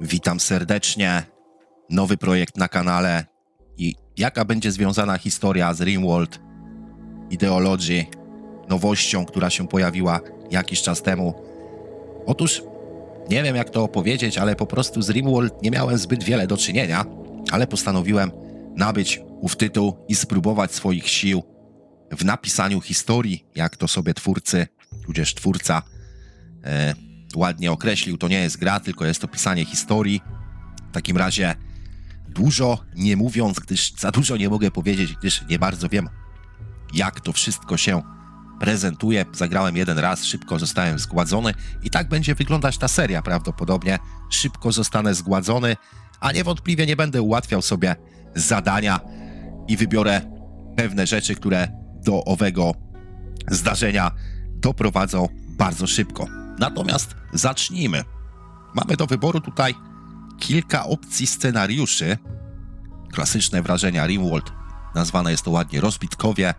Witam serdecznie. Nowy projekt na kanale i jaka będzie związana historia z Rimworld, Ideology, nowością, która się pojawiła jakiś czas temu. Otóż nie wiem jak to opowiedzieć, ale po prostu z Rimworld nie miałem zbyt wiele do czynienia, ale postanowiłem nabyć ów tytuł i spróbować swoich sił w napisaniu historii, jak to sobie twórcy, tudzież twórca e, ładnie określił, to nie jest gra, tylko jest to pisanie historii. W takim razie dużo nie mówiąc, gdyż za dużo nie mogę powiedzieć, gdyż nie bardzo wiem, jak to wszystko się prezentuje. Zagrałem jeden raz, szybko zostałem zgładzony i tak będzie wyglądać ta seria prawdopodobnie. Szybko zostanę zgładzony, a niewątpliwie nie będę ułatwiał sobie zadania i wybiorę pewne rzeczy, które do owego zdarzenia doprowadzą bardzo szybko. Natomiast zacznijmy. Mamy do wyboru tutaj kilka opcji scenariuszy. Klasyczne wrażenia Rimworld, nazwane jest to ładnie rozbitkowie.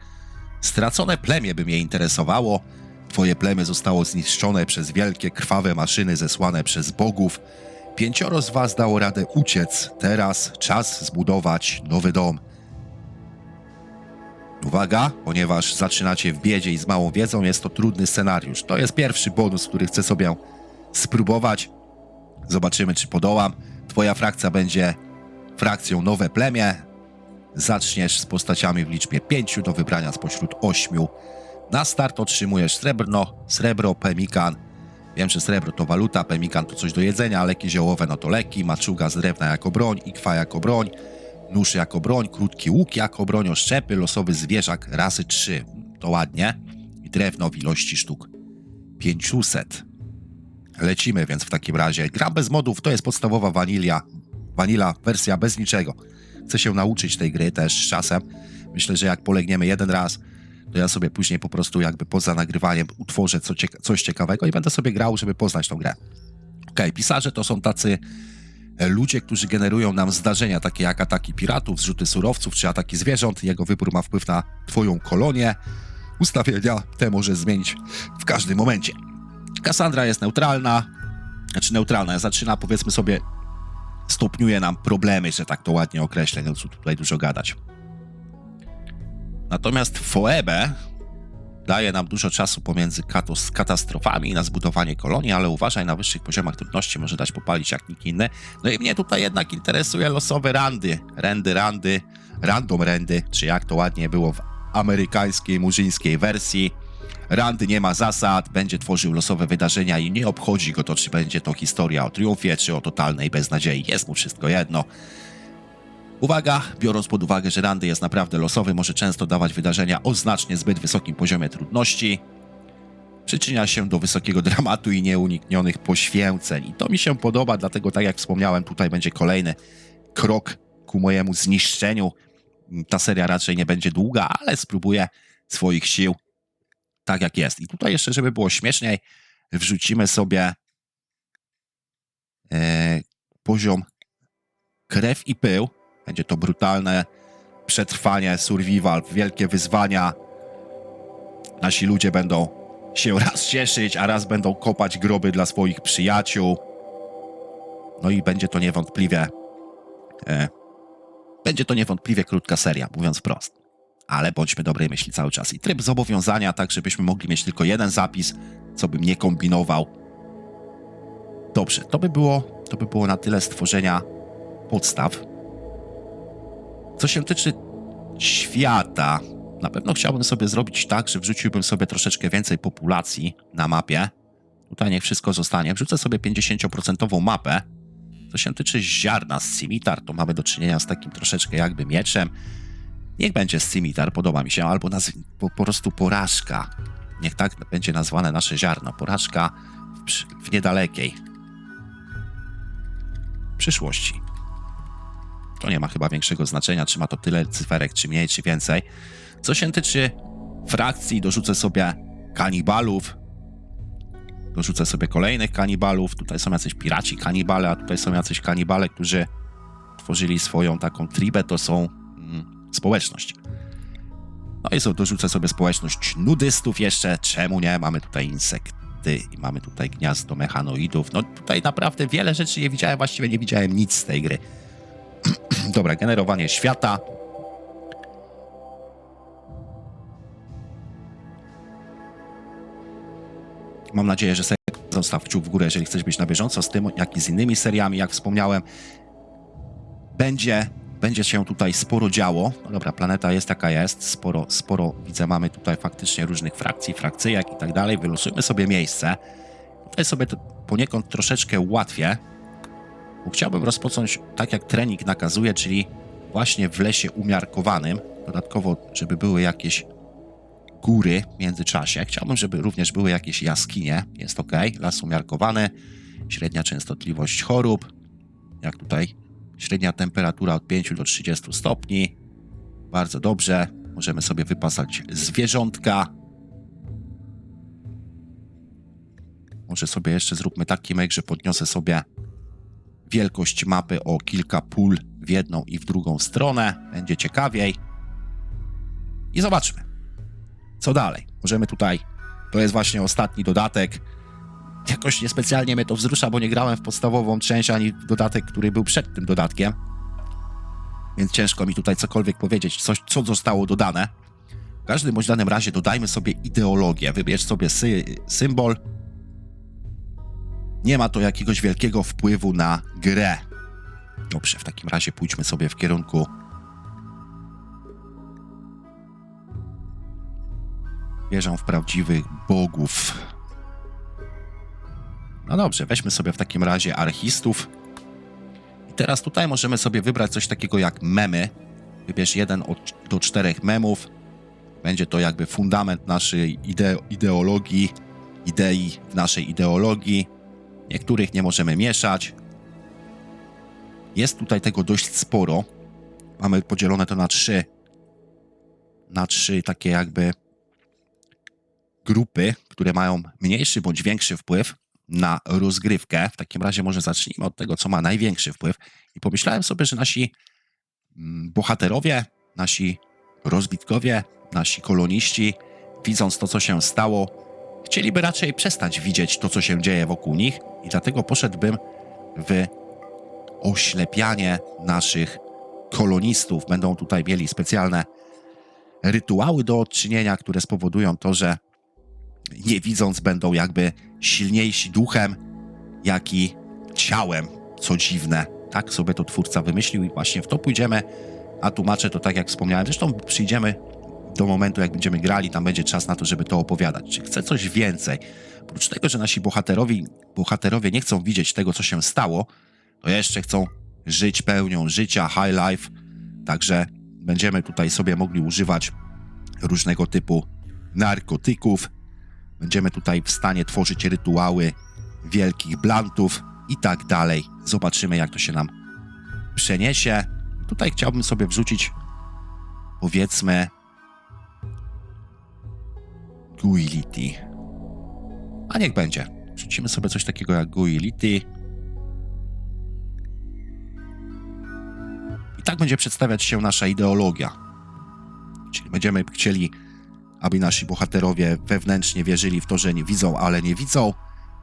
Stracone plemię by mnie interesowało. Twoje plemię zostało zniszczone przez wielkie, krwawe maszyny zesłane przez bogów. Pięcioro z was dało radę uciec. Teraz czas zbudować nowy dom. Uwaga, ponieważ zaczynacie w biedzie i z małą wiedzą, jest to trudny scenariusz. To jest pierwszy bonus, który chcę sobie spróbować. Zobaczymy, czy podołam. Twoja frakcja będzie frakcją Nowe Plemię. Zaczniesz z postaciami w liczbie pięciu do wybrania spośród ośmiu. Na start otrzymujesz srebrno, srebro, pemikan. Wiem, że srebro to waluta, pemikan to coś do jedzenia, leki ziołowe no to leki, maczuga z drewna jako broń, ikwa jako broń, nóż jako broń, krótki łuk jako broń, oszczepy, losowy zwierzak rasy 3. To ładnie. I drewno w ilości sztuk 500. Lecimy więc w takim razie. Gra bez modów to jest podstawowa wanilia. Wanila, wersja bez niczego. Chcę się nauczyć tej gry też z czasem. Myślę, że jak polegniemy jeden raz, to ja sobie później po prostu jakby poza nagrywaniem utworzę coś ciekawego i będę sobie grał, żeby poznać tą grę. Okej, pisarze to są tacy ludzie, którzy generują nam zdarzenia takie jak ataki piratów, zrzuty surowców czy ataki zwierząt. Jego wybór ma wpływ na twoją kolonię. Ustawienia te może zmienić w każdym momencie. Kassandra jest neutralna, znaczy neutralna, zaczyna powiedzmy sobie, stopniuje nam problemy, że tak to ładnie określę, no co tutaj dużo gadać. Natomiast Foebe daje nam dużo czasu pomiędzy katastrofami na zbudowanie kolonii, ale uważaj, na wyższych poziomach trudności może dać popalić jak nikt inny. No i mnie tutaj jednak interesuje losowe randy, rendy, randy, random rendy, czy jak to ładnie było w amerykańskiej, murzyńskiej wersji. Randy nie ma zasad, będzie tworzył losowe wydarzenia i nie obchodzi go to, czy będzie to historia o triumfie, czy o totalnej beznadziei. Jest mu wszystko jedno. Uwaga, biorąc pod uwagę, że Randy jest naprawdę losowy, może często dawać wydarzenia o znacznie zbyt wysokim poziomie trudności. Przyczynia się do wysokiego dramatu i nieuniknionych poświęceń. I to mi się podoba, dlatego tak jak wspomniałem, tutaj będzie kolejny krok ku mojemu zniszczeniu. Ta seria raczej nie będzie długa, ale spróbuję swoich sił tak jak jest. I tutaj jeszcze, żeby było śmieszniej, wrzucimy sobie e, poziom krew i pył. Będzie to brutalne przetrwanie, survival, wielkie wyzwania. Nasi ludzie będą się raz cieszyć, a raz będą kopać groby dla swoich przyjaciół. No i będzie to niewątpliwie e, będzie to niewątpliwie krótka seria, mówiąc wprost ale bądźmy dobrej myśli cały czas. I tryb zobowiązania, tak żebyśmy mogli mieć tylko jeden zapis, co bym nie kombinował. Dobrze, to by było, to by było na tyle stworzenia podstaw. Co się tyczy świata, na pewno chciałbym sobie zrobić tak, że wrzuciłbym sobie troszeczkę więcej populacji na mapie. Tutaj niech wszystko zostanie. Wrzucę sobie 50% mapę. Co się tyczy ziarna z cimitar, to mamy do czynienia z takim troszeczkę jakby mieczem. Niech będzie scimitar, podoba mi się, albo nazw- po, po prostu porażka. Niech tak będzie nazwane nasze ziarno. Porażka w, w niedalekiej przyszłości. To nie ma chyba większego znaczenia, czy ma to tyle cyferek, czy mniej, czy więcej. Co się tyczy frakcji, dorzucę sobie kanibalów. Dorzucę sobie kolejnych kanibalów. Tutaj są jacyś piraci kanibale, a tutaj są jacyś kanibale, którzy tworzyli swoją taką tribę. To są mm, społeczność. No i co, dorzucę sobie społeczność nudystów jeszcze. Czemu nie? Mamy tutaj planety i mamy tutaj gniazdo mechanoidów. No tutaj naprawdę wiele rzeczy nie widziałem, właściwie nie widziałem nic z tej gry. Dobra, generowanie świata. Mam nadzieję, że sobie zostaw kciuk w górę, jeżeli chcesz być na bieżąco z tym, jak i z innymi seriami, jak wspomniałem. Będzie, będzie się tutaj sporo działo. No dobra, planeta jest jaka jest, sporo, sporo widzę, mamy tutaj faktycznie różnych frakcji, frakcyjek i tak dalej. Wylosujmy sobie miejsce. Tutaj sobie to poniekąd troszeczkę ułatwię, bo chciałbym rozpocząć tak, jak trening nakazuje, czyli właśnie w lesie umiarkowanym. Dodatkowo, żeby były jakieś góry w międzyczasie. Chciałbym, żeby również były jakieś jaskinie. Jest ok. Las umiarkowany. Średnia częstotliwość chorób. Jak tutaj. Średnia temperatura od 5 do 30 stopni. Bardzo dobrze. Możemy sobie wypasać zwierzątka. Może sobie jeszcze zróbmy taki myk, że podniosę sobie wielkość mapy o kilka pól w jedną i w drugą stronę. Będzie ciekawiej. I zobaczmy. Co dalej? Możemy tutaj. To jest właśnie ostatni dodatek. Jakoś niespecjalnie mnie to wzrusza, bo nie grałem w podstawową część ani w dodatek, który był przed tym dodatkiem. Więc ciężko mi tutaj cokolwiek powiedzieć, coś, co zostało dodane. W każdym bądź danym razie dodajmy sobie ideologię. Wybierz sobie sy symbol. Nie ma to jakiegoś wielkiego wpływu na grę. Dobrze, w takim razie pójdźmy sobie w kierunku wierzą w prawdziwych bogów. No dobrze, weźmy sobie w takim razie archistów. I teraz tutaj możemy sobie wybrać coś takiego jak memy. Wybierz jeden od, do czterech memów. Będzie to jakby fundament naszej ide ideologii, idei w naszej ideologii. Niektórych nie możemy mieszać. Jest tutaj tego dość sporo. Mamy podzielone to na trzy, na trzy takie jakby grupy, które mają mniejszy bądź większy wpływ na rozgrywkę. W takim razie może zacznijmy od tego, co ma największy wpływ. I pomyślałem sobie, że nasi mm, bohaterowie, nasi rozbitkowie, nasi koloniści, widząc to, co się stało, chcieliby raczej przestać widzieć to, co się dzieje wokół nich i dlatego poszedłbym w oślepianie naszych kolonistów. Będą tutaj mieli specjalne rytuały do odczynienia, które spowodują to, że nie widząc będą jakby silniejsi duchem, jak i ciałem, co dziwne. Tak sobie to twórca wymyślił i właśnie w to pójdziemy, a tłumaczę to tak jak wspomniałem. Zresztą przyjdziemy do momentu, jak będziemy grali, tam będzie czas na to, żeby to opowiadać. Czy chcę coś więcej? Oprócz tego, że nasi bohaterowie, bohaterowie nie chcą widzieć tego, co się stało, to jeszcze chcą żyć pełnią życia, high life, także będziemy tutaj sobie mogli używać różnego typu narkotyków, Będziemy tutaj w stanie tworzyć rytuały wielkich blantów i tak dalej. Zobaczymy, jak to się nam przeniesie. Tutaj chciałbym sobie wrzucić, powiedzmy, Guility. A niech będzie. Wrzucimy sobie coś takiego jak Guility. I tak będzie przedstawiać się nasza ideologia. Czyli będziemy chcieli aby nasi bohaterowie wewnętrznie wierzyli w to, że nie widzą, ale nie widzą.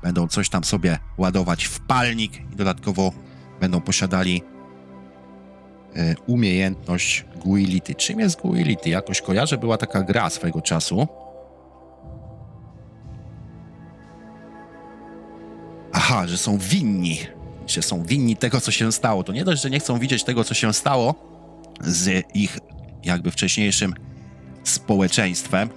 Będą coś tam sobie ładować w palnik i dodatkowo będą posiadali e, umiejętność Guility. Czym jest Guility? Jakoś kojarzę, była taka gra swego czasu. Że są winni. Że są winni tego, co się stało. To nie dość, że nie chcą widzieć tego, co się stało z ich jakby wcześniejszym społeczeństwem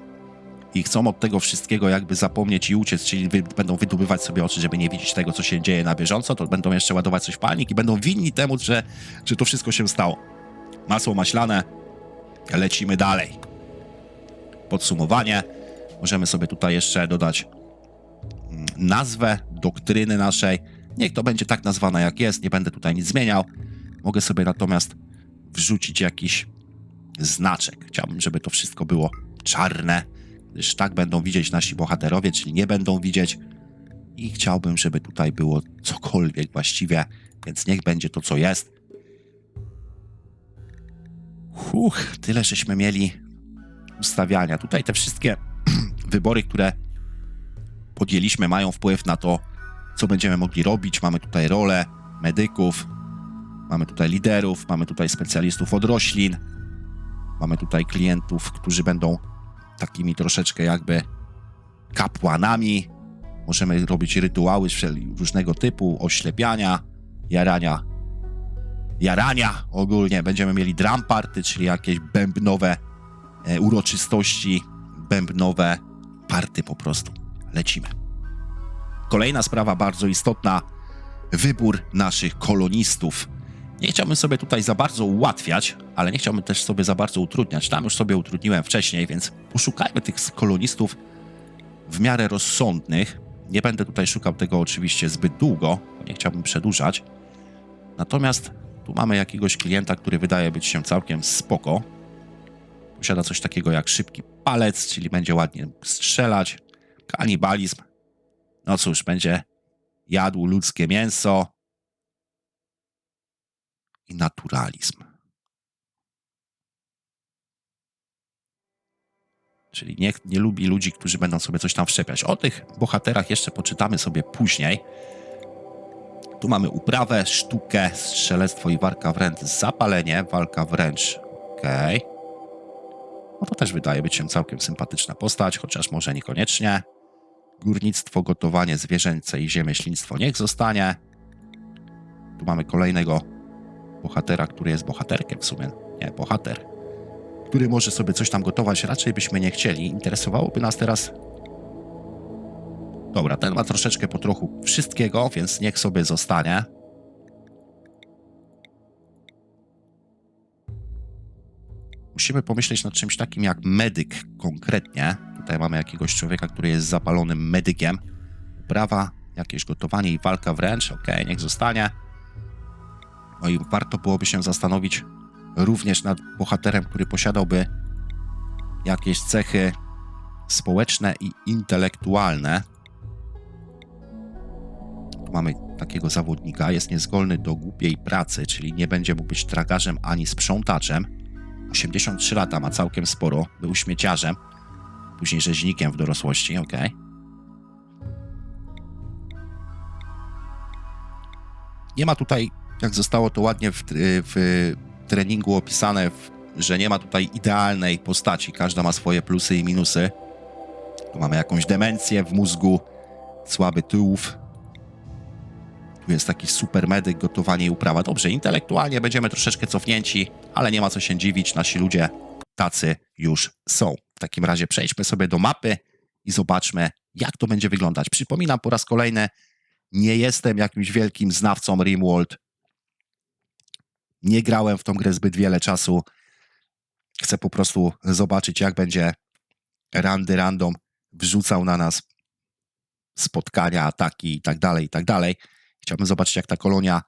i chcą od tego wszystkiego jakby zapomnieć i uciec, czyli wy, będą wydubywać sobie oczy, żeby nie widzieć tego, co się dzieje na bieżąco, to będą jeszcze ładować coś w panik i będą winni temu, że, że to wszystko się stało. Masło maślane, lecimy dalej. Podsumowanie. Możemy sobie tutaj jeszcze dodać mm, nazwę doktryny naszej. Niech to będzie tak nazwana, jak jest, nie będę tutaj nic zmieniał. Mogę sobie natomiast wrzucić jakiś znaczek. Chciałbym, żeby to wszystko było czarne, gdyż tak będą widzieć nasi bohaterowie, czyli nie będą widzieć. I chciałbym, żeby tutaj było cokolwiek właściwie, więc niech będzie to, co jest. Huch, tyle żeśmy mieli ustawiania. Tutaj te wszystkie wybory, które podjęliśmy, mają wpływ na to, co będziemy mogli robić. Mamy tutaj rolę medyków, mamy tutaj liderów, mamy tutaj specjalistów od roślin, mamy tutaj klientów, którzy będą takimi troszeczkę jakby kapłanami. Możemy robić rytuały różnego typu, oślepiania, jarania, jarania ogólnie. Będziemy mieli drum party, czyli jakieś bębnowe e, uroczystości, bębnowe party po prostu. Lecimy. Kolejna sprawa bardzo istotna, wybór naszych kolonistów. Nie chciałbym sobie tutaj za bardzo ułatwiać, ale nie chciałbym też sobie za bardzo utrudniać. Tam już sobie utrudniłem wcześniej, więc poszukajmy tych kolonistów w miarę rozsądnych. Nie będę tutaj szukał tego oczywiście zbyt długo, bo nie chciałbym przedłużać. Natomiast tu mamy jakiegoś klienta, który wydaje być się całkiem spoko. Posiada coś takiego jak szybki palec, czyli będzie ładnie strzelać. Kanibalizm. No cóż, będzie jadł ludzkie mięso. I naturalizm. Czyli nie, nie lubi ludzi, którzy będą sobie coś tam wszczepiać. O tych bohaterach jeszcze poczytamy sobie później. Tu mamy uprawę, sztukę, strzelectwo i walka wręcz. Zapalenie, walka wręcz. Okej. No to też wydaje być się całkiem sympatyczna postać, chociaż może niekoniecznie. Górnictwo, gotowanie zwierzęce i ziemieślnictwo niech zostanie. Tu mamy kolejnego bohatera, który jest bohaterkiem w sumie. Nie, bohater. Który może sobie coś tam gotować. Raczej byśmy nie chcieli. Interesowałoby nas teraz Dobra, ten ma troszeczkę po trochu wszystkiego, więc niech sobie zostanie. Musimy pomyśleć nad czymś takim jak medyk konkretnie. Tutaj mamy jakiegoś człowieka, który jest zapalonym medykiem. Prawa, jakieś gotowanie i walka wręcz. Ok, niech zostanie. No i warto byłoby się zastanowić również nad bohaterem, który posiadałby jakieś cechy społeczne i intelektualne. Tu mamy takiego zawodnika, jest niezgolny do głupiej pracy, czyli nie będzie mógł być tragarzem ani sprzątaczem. 83 lata ma całkiem sporo, był śmieciarzem, później rzeźnikiem w dorosłości, ok. Nie ma tutaj, jak zostało to ładnie w, w treningu opisane, że nie ma tutaj idealnej postaci, każda ma swoje plusy i minusy. Tu mamy jakąś demencję w mózgu, słaby tułów, tu jest taki super medyk, gotowanie i uprawa. Dobrze, intelektualnie będziemy troszeczkę cofnięci, ale nie ma co się dziwić, nasi ludzie tacy już są. W takim razie przejdźmy sobie do mapy i zobaczmy, jak to będzie wyglądać. Przypominam po raz kolejny, nie jestem jakimś wielkim znawcą Rimworld. Nie grałem w tą grę zbyt wiele czasu. Chcę po prostu zobaczyć, jak będzie Randy Random wrzucał na nas spotkania, ataki i tak dalej, i tak dalej. Chciałbym zobaczyć, jak ta kolonia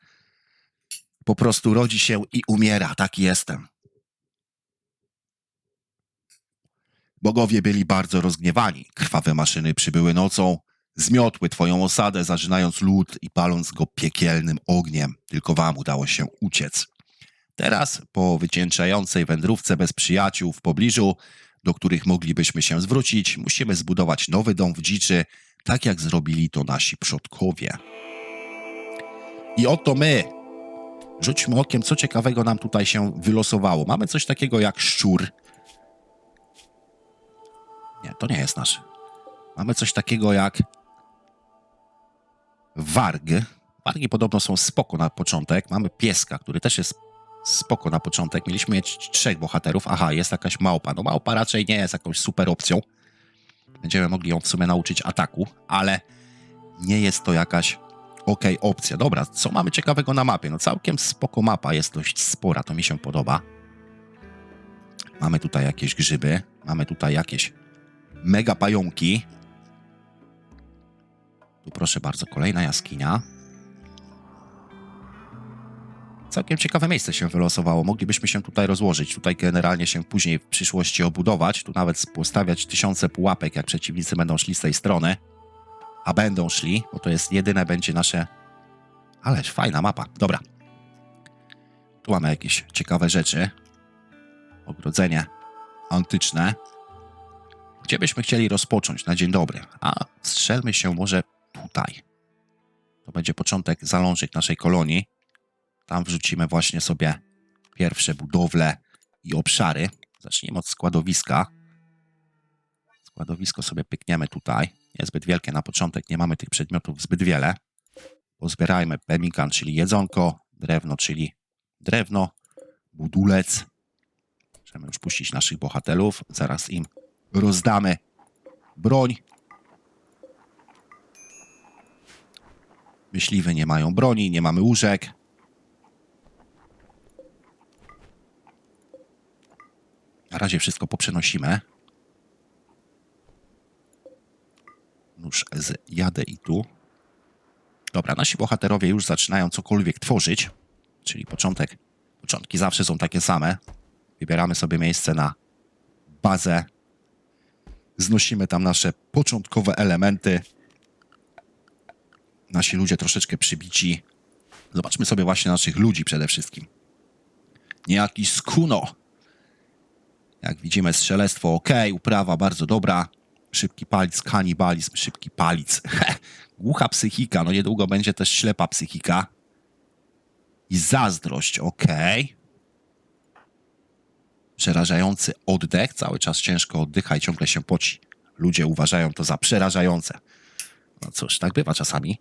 po prostu rodzi się i umiera. Taki jestem. Bogowie byli bardzo rozgniewani. Krwawe maszyny przybyły nocą, zmiotły twoją osadę, zażynając lód i paląc go piekielnym ogniem. Tylko wam udało się uciec. Teraz, po wycieńczającej wędrówce bez przyjaciół w pobliżu, do których moglibyśmy się zwrócić, musimy zbudować nowy dom w dziczy, tak jak zrobili to nasi przodkowie. I oto my. Rzućmy okiem, co ciekawego nam tutaj się wylosowało. Mamy coś takiego jak szczur. Nie, to nie jest nasz. Mamy coś takiego jak warg. Wargi podobno są spoko na początek. Mamy pieska, który też jest spoko na początek. Mieliśmy mieć trzech bohaterów. Aha, jest jakaś małpa. No małpa raczej nie jest jakąś super opcją. Będziemy mogli ją w sumie nauczyć ataku, ale nie jest to jakaś ok, opcja. Dobra, co mamy ciekawego na mapie? No całkiem spoko mapa, jest dość spora, to mi się podoba. Mamy tutaj jakieś grzyby, mamy tutaj jakieś mega pająki. Tu proszę bardzo, kolejna jaskinia. Całkiem ciekawe miejsce się wylosowało. Moglibyśmy się tutaj rozłożyć. Tutaj generalnie się później w przyszłości obudować. Tu nawet postawiać tysiące pułapek, jak przeciwnicy będą szli z tej strony a będą szli, bo to jest jedyne będzie nasze... Ależ fajna mapa. Dobra. Tu mamy jakieś ciekawe rzeczy. Ogrodzenie antyczne. Gdzie byśmy chcieli rozpocząć na dzień dobry? A strzelmy się może tutaj. To będzie początek zalążek naszej kolonii. Tam wrzucimy właśnie sobie pierwsze budowle i obszary. Zacznijmy od składowiska. Składowisko sobie pykniemy tutaj. Niezbyt wielkie na początek, nie mamy tych przedmiotów zbyt wiele. Pozbierajmy pemikan, czyli jedzonko, drewno, czyli drewno, budulec. Możemy już puścić naszych bohaterów. Zaraz im rozdamy broń. Myśliwy nie mają broni, nie mamy łóżek. Na razie wszystko poprzenosimy. Nóż z jadę i tu. Dobra, nasi bohaterowie już zaczynają cokolwiek tworzyć, czyli początek. Początki zawsze są takie same. Wybieramy sobie miejsce na bazę. Znosimy tam nasze początkowe elementy. Nasi ludzie troszeczkę przybici. Zobaczmy sobie właśnie naszych ludzi przede wszystkim. Niejaki Skuno. Jak widzimy, strzelectwo ok, uprawa bardzo dobra. Szybki palic, kanibalizm, szybki palic. Głucha psychika, no niedługo będzie też ślepa psychika. I zazdrość, ok. Przerażający oddech, cały czas ciężko oddycha i ciągle się poci. Ludzie uważają to za przerażające. No cóż, tak bywa czasami.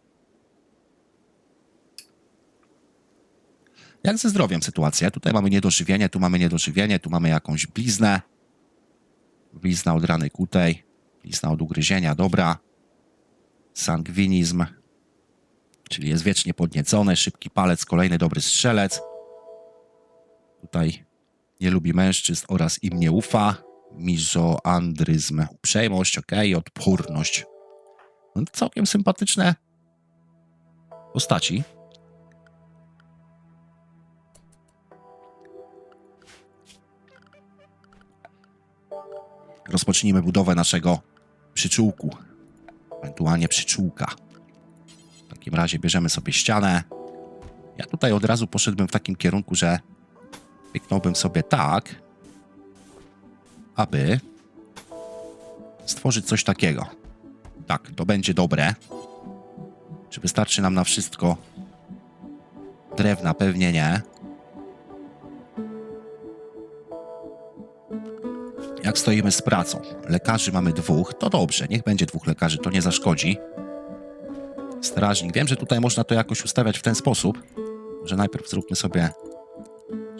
Jak ze zdrowiem sytuacja? Tutaj mamy niedożywienie, tu mamy niedożywienie, tu mamy jakąś bliznę. Blizna od rany kutej, blizna od ugryzienia, dobra. Sangwinizm, czyli jest wiecznie podniecony, szybki palec, kolejny dobry strzelec. Tutaj nie lubi mężczyzn oraz im nie ufa. Mizoandryzm, uprzejmość, ok, odporność. No, całkiem sympatyczne postaci. Rozpocznijmy budowę naszego przyczółku, ewentualnie przyczółka. W takim razie bierzemy sobie ścianę. Ja tutaj od razu poszedłbym w takim kierunku, że pyknąłbym sobie tak, aby stworzyć coś takiego. Tak, to będzie dobre. Czy wystarczy nam na wszystko drewna? Pewnie nie. Jak stoimy z pracą? Lekarzy mamy dwóch, to dobrze, niech będzie dwóch lekarzy, to nie zaszkodzi. Strażnik, wiem, że tutaj można to jakoś ustawiać w ten sposób, że najpierw zróbmy sobie,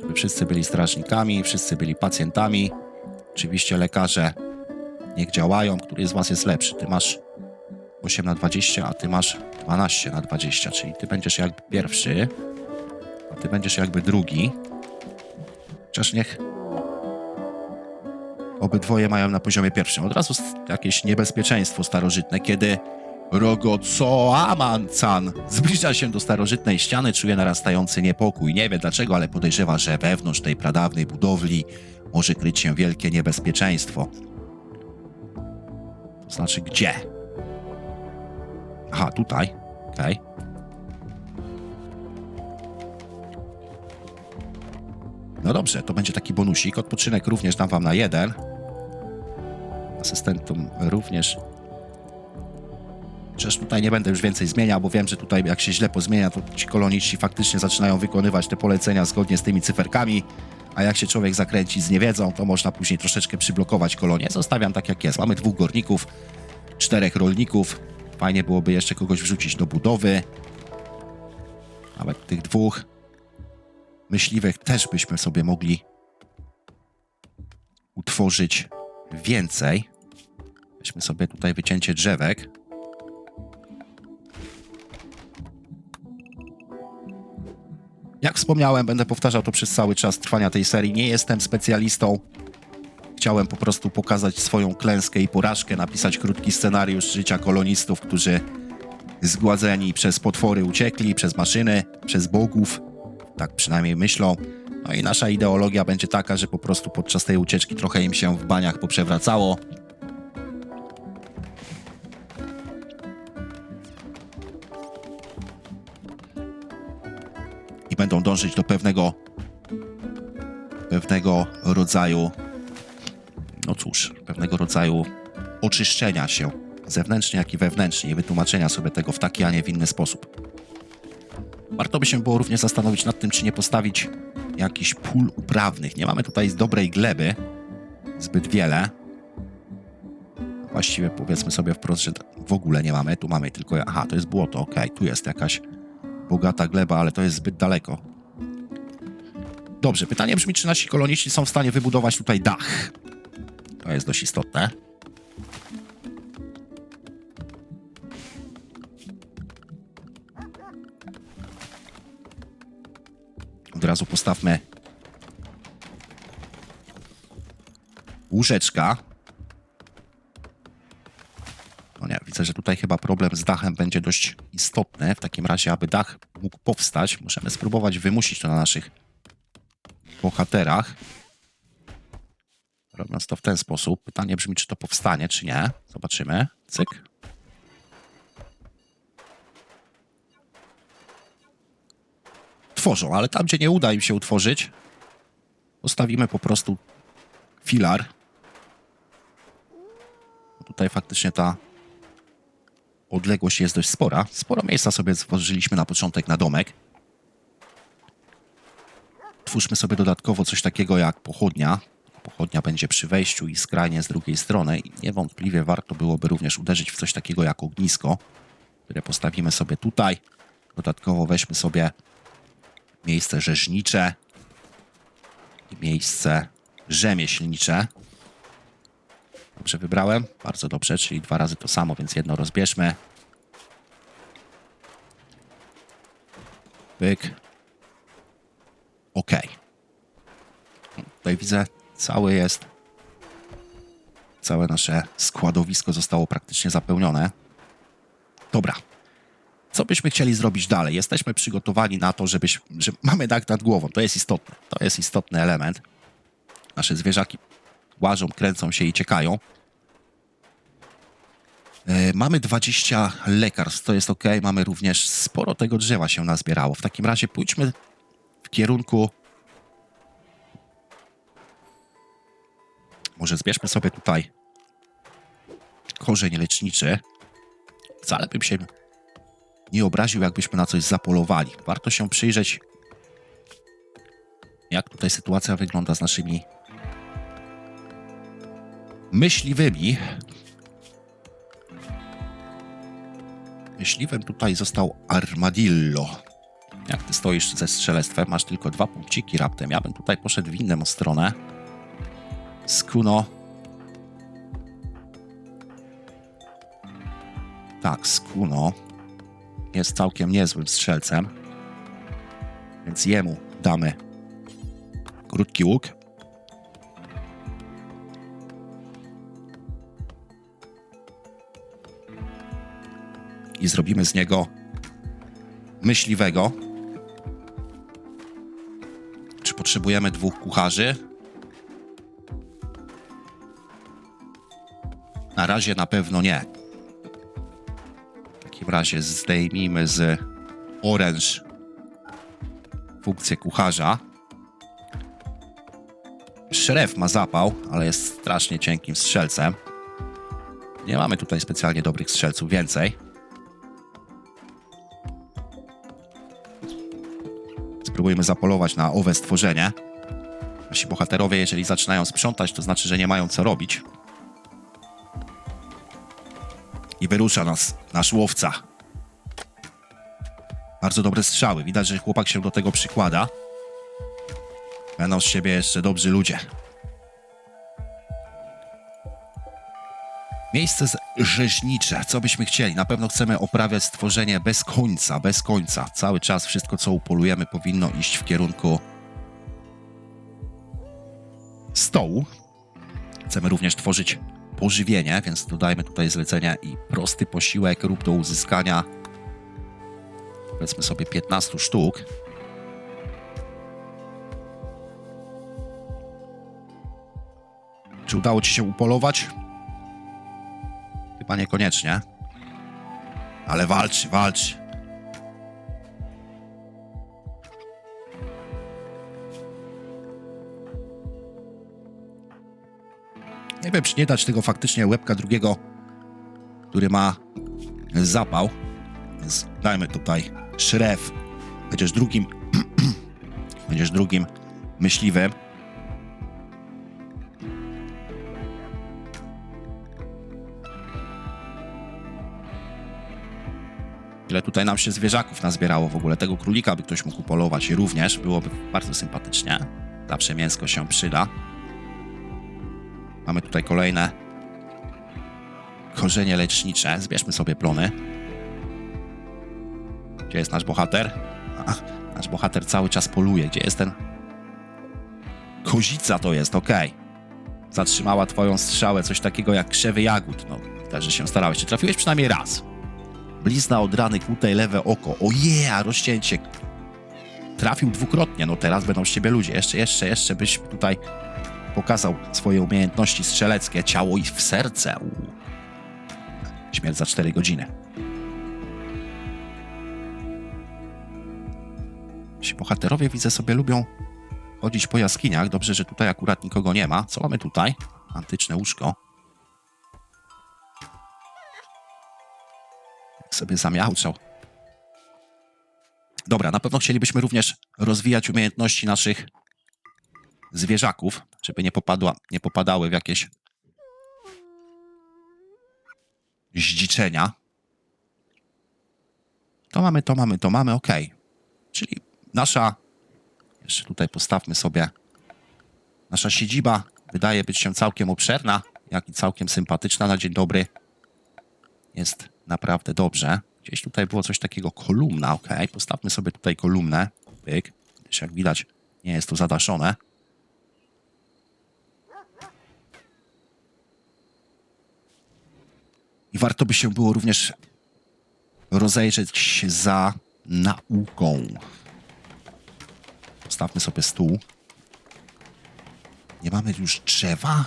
żeby wszyscy byli strażnikami, wszyscy byli pacjentami. Oczywiście lekarze niech działają. Który z was jest lepszy? Ty masz 8 na 20, a ty masz 12 na 20, czyli ty będziesz jakby pierwszy, a ty będziesz jakby drugi. Chociaż niech obydwoje mają na poziomie pierwszym. Od razu jakieś niebezpieczeństwo starożytne, kiedy Rogocoaman-san zbliża się do starożytnej ściany, czuje narastający niepokój. Nie wie dlaczego, ale podejrzewa, że wewnątrz tej pradawnej budowli może kryć się wielkie niebezpieczeństwo. To znaczy gdzie? Aha, tutaj. Okej. No dobrze, to będzie taki bonusik. Odpoczynek również dam wam na jeden. Asystentom również. Przecież tutaj nie będę już więcej zmieniał, bo wiem, że tutaj jak się źle pozmienia, to ci koloniści faktycznie zaczynają wykonywać te polecenia zgodnie z tymi cyferkami, a jak się człowiek zakręci z niewiedzą, to można później troszeczkę przyblokować kolonię. Zostawiam tak jak jest. Mamy dwóch górników, czterech rolników. Fajnie byłoby jeszcze kogoś wrzucić do budowy. Nawet tych dwóch myśliwych też byśmy sobie mogli utworzyć więcej. Weźmy sobie tutaj wycięcie drzewek. Jak wspomniałem, będę powtarzał to przez cały czas trwania tej serii. Nie jestem specjalistą. Chciałem po prostu pokazać swoją klęskę i porażkę, napisać krótki scenariusz życia kolonistów, którzy zgładzeni przez potwory uciekli, przez maszyny, przez bogów. Tak przynajmniej myślą. No i nasza ideologia będzie taka, że po prostu podczas tej ucieczki trochę im się w baniach poprzewracało. Będą dążyć do pewnego pewnego rodzaju no cóż, pewnego rodzaju oczyszczenia się zewnętrznie, jak i wewnętrznie i wytłumaczenia sobie tego w taki, a nie w inny sposób. Warto by się było również zastanowić nad tym, czy nie postawić jakichś pól uprawnych. Nie mamy tutaj dobrej gleby zbyt wiele. Właściwie powiedzmy sobie wprost, że w ogóle nie mamy. Tu mamy tylko. Aha, to jest błoto, okej. Tu jest jakaś bogata gleba, ale to jest zbyt daleko. Dobrze, pytanie brzmi, czy nasi koloniści są w stanie wybudować tutaj dach? To jest dość istotne. Od razu postawmy łóżeczka. Widzę, że tutaj chyba problem z dachem będzie dość istotny. W takim razie, aby dach mógł powstać, możemy spróbować wymusić to na naszych bohaterach. Robiąc to w ten sposób. Pytanie brzmi, czy to powstanie, czy nie. Zobaczymy. Cyk. Tworzą, ale tam, gdzie nie uda im się utworzyć, postawimy po prostu filar. Tutaj faktycznie ta odległość jest dość spora. Sporo miejsca sobie stworzyliśmy na początek na domek. Twórzmy sobie dodatkowo coś takiego jak pochodnia. Pochodnia będzie przy wejściu i skrajnie z drugiej strony. I niewątpliwie warto byłoby również uderzyć w coś takiego jak ognisko, które postawimy sobie tutaj. Dodatkowo weźmy sobie miejsce rzeźnicze i miejsce rzemieślnicze. Dobrze wybrałem? Bardzo dobrze, czyli dwa razy to samo, więc jedno rozbierzmy. Pyk. Ok. Tutaj widzę, cały jest. Całe nasze składowisko zostało praktycznie zapełnione. Dobra. Co byśmy chcieli zrobić dalej? Jesteśmy przygotowani na to, żebyś, że mamy dach nad głową. To jest istotne. To jest istotny element. Nasze zwierzaki łażą, kręcą się i ciekają. E, Mamy 20 lekarstw, to jest ok. Mamy również sporo tego drzewa się nazbierało. W takim razie pójdźmy w kierunku. Może zbierzmy sobie tutaj korzeń leczniczy. Wcale bym się nie obraził, jakbyśmy na coś zapolowali. Warto się przyjrzeć, jak tutaj sytuacja wygląda z naszymi myśliwymi. Myśliwym tutaj został Armadillo. Jak ty stoisz ze strzelectwem, masz tylko dwa punkciki raptem. Ja bym tutaj poszedł w inną stronę. Skuno. Tak, Skuno jest całkiem niezłym strzelcem. Więc jemu damy krótki łuk. I zrobimy z niego myśliwego. Czy potrzebujemy dwóch kucharzy? Na razie na pewno nie. W takim razie zdejmijmy z Orange funkcję kucharza. Szref ma zapał, ale jest strasznie cienkim strzelcem. Nie mamy tutaj specjalnie dobrych strzelców więcej. Spróbujmy zapolować na owe stworzenie. Nasi bohaterowie, jeżeli zaczynają sprzątać, to znaczy, że nie mają co robić. I wyrusza nas nasz łowca. Bardzo dobre strzały. Widać, że chłopak się do tego przykłada. Będą z siebie jeszcze dobrzy ludzie. Miejsce rzeźnicze. Co byśmy chcieli? Na pewno chcemy oprawiać stworzenie bez końca, bez końca. Cały czas wszystko, co upolujemy, powinno iść w kierunku stołu. Chcemy również tworzyć pożywienie, więc dodajmy tutaj zlecenia i prosty posiłek rób do uzyskania powiedzmy sobie 15 sztuk. Czy udało ci się upolować? Chyba niekoniecznie. Ale walcz, walcz. Nie wiem, czy nie dać tego faktycznie łebka drugiego, który ma zapał. Więc dajmy tutaj szref. Będziesz drugim. będziesz drugim myśliwym. Ile tutaj nam się zwierzaków nazbierało w ogóle. Tego królika by ktoś mógł polować również. Byłoby bardzo sympatycznie. Zawsze mięsko się przyda. Mamy tutaj kolejne korzenie lecznicze. Zbierzmy sobie plony. Gdzie jest nasz bohater? Ach, nasz bohater cały czas poluje. Gdzie jest ten? Kozica to jest, okej. Zatrzymała twoją strzałę, coś takiego jak krzewy jagód. No, też, że się starałeś. Czy trafiłeś przynajmniej raz? Blizna od rany kłutej lewe oko. Ojej, a rozcięcie. Trafił dwukrotnie, no teraz będą z ciebie ludzie. Jeszcze, jeszcze, jeszcze byś tutaj pokazał swoje umiejętności strzeleckie, ciało i w serce. Uuu. Śmierć za 4 godziny. Ci bohaterowie, widzę sobie, lubią chodzić po jaskiniach. Dobrze, że tutaj akurat nikogo nie ma. Co mamy tutaj? Antyczne łóżko. Sobie zamiałczał. Dobra, na pewno chcielibyśmy również rozwijać umiejętności naszych zwierzaków, żeby nie, popadła, nie popadały w jakieś zdziczenia. To mamy, to mamy, to mamy, ok. Czyli nasza, jeszcze tutaj postawmy sobie, nasza siedziba wydaje być się całkiem obszerna, jak i całkiem sympatyczna na dzień dobry. Jest naprawdę dobrze. Gdzieś tutaj było coś takiego, kolumna, ok. Postawmy sobie tutaj kolumnę, pyk, gdyż jak widać nie jest to zadaszone. I warto by się było również rozejrzeć za nauką. Postawmy sobie stół. Nie mamy już drzewa?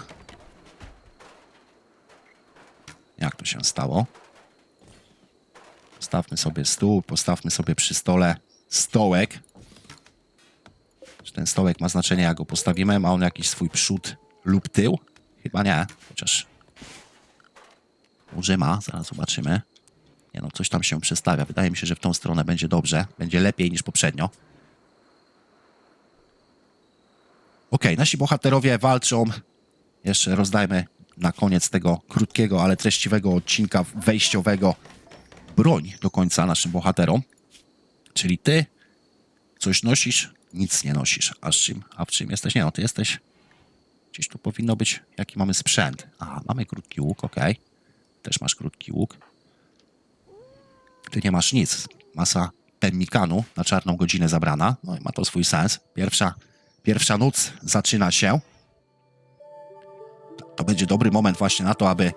Jak to się stało? Postawmy sobie stół, postawmy sobie przy stole stołek. Czy ten stołek ma znaczenie, jak go postawimy? Ma on jakiś swój przód lub tył? Chyba nie, chociaż może ma, zaraz zobaczymy. Nie no, coś tam się przestawia. Wydaje mi się, że w tą stronę będzie dobrze. Będzie lepiej niż poprzednio. Okej, nasi bohaterowie walczą. Jeszcze rozdajmy na koniec tego krótkiego, ale treściwego odcinka wejściowego broń do końca naszym bohaterom. Czyli ty coś nosisz, nic nie nosisz. A, czym, a w czym jesteś? Nie no, ty jesteś... Gdzieś tu powinno być, jaki mamy sprzęt. A, mamy krótki łuk, okej. Też masz krótki łuk. Ty nie masz nic. Masa pemmikanu na czarną godzinę zabrana. No i ma to swój sens. Pierwsza, pierwsza noc zaczyna się. To będzie dobry moment właśnie na to, aby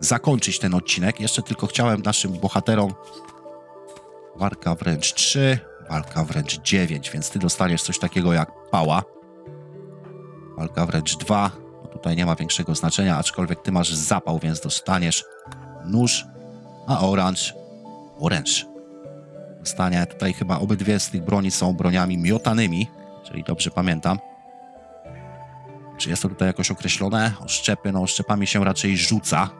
zakończyć ten odcinek. Jeszcze tylko chciałem naszym bohaterom walka wręcz 3, walka wręcz 9, więc ty dostaniesz coś takiego jak pała. Walka wręcz 2, no tutaj nie ma większego znaczenia, aczkolwiek ty masz zapał, więc dostaniesz nóż, a orange, orange. Dostanie tutaj chyba obydwie z tych broni są broniami miotanymi, jeżeli dobrze pamiętam. Czy jest to tutaj jakoś określone? Oszczepy, no oszczepami się raczej rzuca.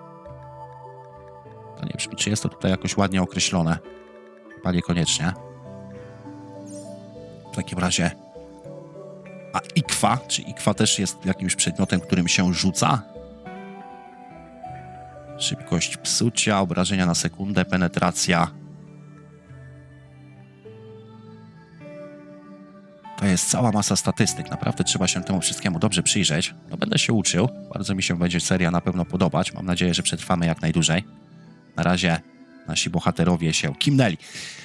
To nie brzmi, czy jest to tutaj jakoś ładnie określone? Chyba niekoniecznie. W takim razie. A ikwa, czy ikwa też jest jakimś przedmiotem, którym się rzuca? Szybkość psucia, obrażenia na sekundę, penetracja. To jest cała masa statystyk. Naprawdę trzeba się temu wszystkiemu dobrze przyjrzeć. No będę się uczył. Bardzo mi się będzie seria na pewno podobać. Mam nadzieję, że przetrwamy jak najdłużej. Na razie nasi bohaterowie się kimnęli.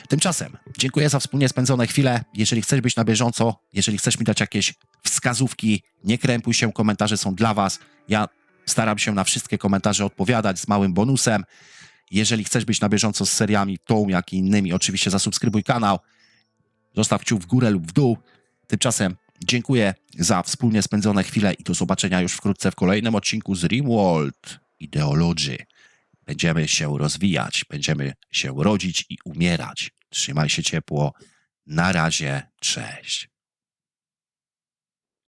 Tymczasem dziękuję za wspólnie spędzone chwile. Jeżeli chcesz być na bieżąco, jeżeli chcesz mi dać jakieś wskazówki, nie krępuj się, komentarze są dla Was. Ja staram się na wszystkie komentarze odpowiadać z małym bonusem. Jeżeli chcesz być na bieżąco z seriami tą, jak i innymi, oczywiście zasubskrybuj kanał, zostaw kciuk w górę lub w dół. Tymczasem dziękuję za wspólnie spędzone chwile i do zobaczenia już wkrótce w kolejnym odcinku z Rimworld Ideology. Będziemy się rozwijać, będziemy się rodzić i umierać. Trzymaj się ciepło. Na razie, cześć.